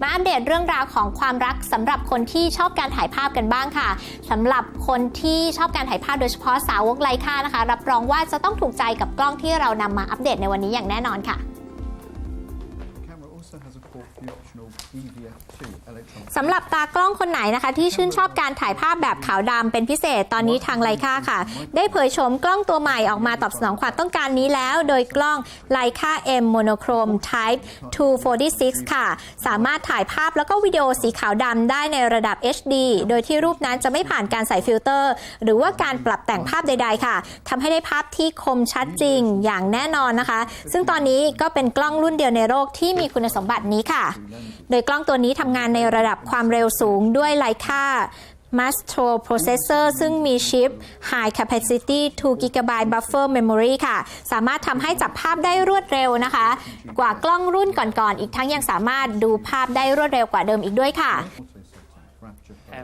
มาอัปเดตเรื่องราวของความรักสำหรับคนที่ชอบการถ่ายภาพกันบ้างค่ะสำหรับคนที่ชอบการถ่ายภาพโดยเฉพาะสาวกไลค่านะคะ รับรองว่าจะต้องถูกใจกับกล้องที่เรานำมาอัปเดตในวันนี้อย่างแน่นอนค่ะ สำหรับตากล้องคนไหนนะคะ ที่ชื่นชอบการถ่ายภาพแบบขาวดำเป็นพิเศษตอนนี้ทางไลค่าค่ะ ได้เผยโฉมกล้องตัวใหม่ออกมาตอบสนองความต้องการนี้แล้ว โดยกล้องไลค่า M Monochrome Type 246 ค่ะ สามารถถ่ายภาพแล้วก็วิดีโอสีขาวดำได้ในระดับ HD โดยที่รูปนั้นจะไม่ผ่านการใส่ฟิลเตอร์ หรือว่าการปรับแต่งภาพใด ๆ ค่ะทำให้ได้ภาพที่คมชัดจริงอย่างแน่นอนนะคะ ซึ่งตอนนี้ก็เป็นกล้องรุ่นเดียวในโลกที่มีคุณสมบัตินี้ค่ะ โดยกล้องตัวนี้ทำงานในระดับความเร็วสูงด้วยไลค่า Mastro Processor ซึ่งมีชิป High Capacity 2 GB Buffer Memory ค่ะ สามารถทำให้จับภาพได้รวดเร็วนะคะ กว่ากล้องรุ่นก่อนๆ อีกทั้งยังสามารถดูภาพได้รวดเร็วกว่าเดิมอีกด้วยค่ะ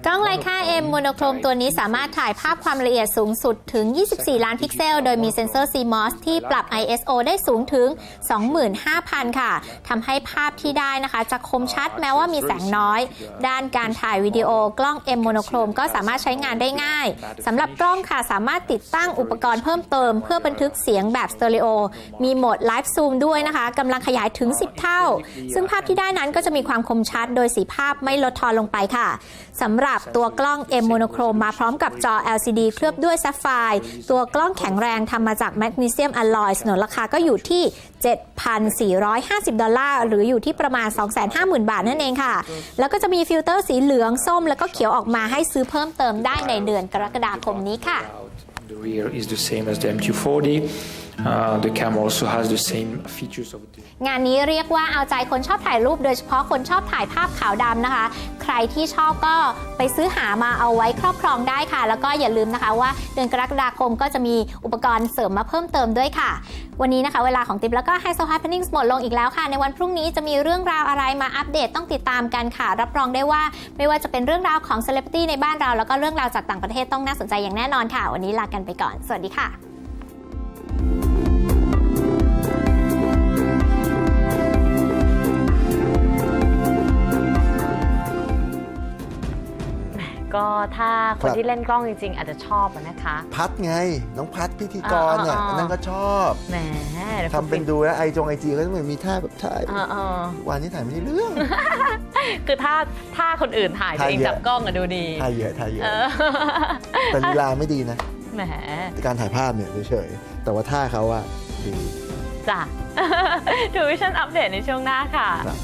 กล้องไลค่า M โมโนโครมตัวนี้สามารถถ่ายภาพความละเอียดสูงสุดถึง 24 ล้านพิกเซล โดยมีเซ็นเซอร์ CMOS ที่ปรับ ISO ได้สูงถึง 25,000 ค่ะทำให้ภาพที่ได้นะคะ จะคมชัดแม้ว่ามีแสงน้อย ด้านการถ่ายวิดีโอกล้อง M โมโนโครมก็สามารถใช้งานได้ง่ายสำหรับกล้องค่ะ สามารถติดตั้งอุปกรณ์เพิ่มเติม เพื่อบันทึกเสียงแบบสเตอริโอมีโหมดไลฟ์ซูมด้วยนะคะกำลังขยายถึง 10 เท่า ซึ่งภาพที่ได้นั้นก็จะมีความคมชัด โดยสีภาพไม่ลดทอนลงไปค่ะสำหรับตัวกล้อง M Monochrome มาพร้อมกับจอ LCD เคลือบด้วยแซฟไฟร์ตัวกล้องแข็งแรงทำมาจากแมกนีเซียมอลลอยสนนราคาก็อยู่ที่ 7,450 ดอลลาร์ หรืออยู่ที่ประมาณ 250,000 บาทนั่นเองค่ะ แล้วก็จะมีฟิลเตอร์สีเหลือง ส้ม แล้วก็เขียวออกมาให้ซื้อเพิ่มเติมได้ในเดือนกรกฎาคมนี้ค่ะ The rear is the same as the MQ40. The camera also has the same features of the งานนี้เรียกว่าเอาใจคนชอบถ่ายรูป โดยเฉพาะคนชอบถ่ายภาพขาวดำนะคะ ใครที่ชอบก็ไปซื้อหามาเอาไว้ครอบครองได้ค่ะ แล้วก็อย่าลืมนะคะว่าเดือนกรกฎาคมก็จะมีอุปกรณ์เสริมมาเพิ่มเติมด้วยค่ะ วันนี้นะคะ เวลาของติ๊บแล้วก็ไฮโซฮาร์ p นิ่งหมดลงอีกแล้วค่ะ ในวันพรุ่งนี้จะมีเรื่องราวอะไรมาอัปเดตต้องติดตามกันค่ะ รับรองได้ว่าไม่ว่าจะเป็นเรื่องราวของเซเลบริตี้ในบ้านเราแล้วก็เรื่องราวจากต่างประเทศต้องน่าสนใจอย่างแน่นอนค่ะ วันนี้ลากันไปก่อน สวัสดีค่ะ ก็ถ้าคครันบที่เล่นกล้องจริง ๆ อาจจะชอบอะนะคะ พัดไง น้องพัดพิธีกรเนี่ยอ่าอ่าอ่าอันนั่นก็ชอบแหมดี๋ยวทำเป็นดูแล้วไอจงไอจีก็ต้องมีท่าแบบถ่ายเออเออวันนี้ถ่ายไม่ได้เรื่อง คือถ้าถ้าคนอื่นถ่ายตัวถ่ายเองเยอะ จับกล้องอะดูดีถ่ายเยอะถ่ายเยอะ เออแต่ลีลาไม่ดีนะ แหมการถ่ายภาพเนี่ยเฉยๆแต่ว่าท่าเขาอะดี จ้ะ ดูวิชั่นอัปเดตในช่วงหน้าค่ะ ครับ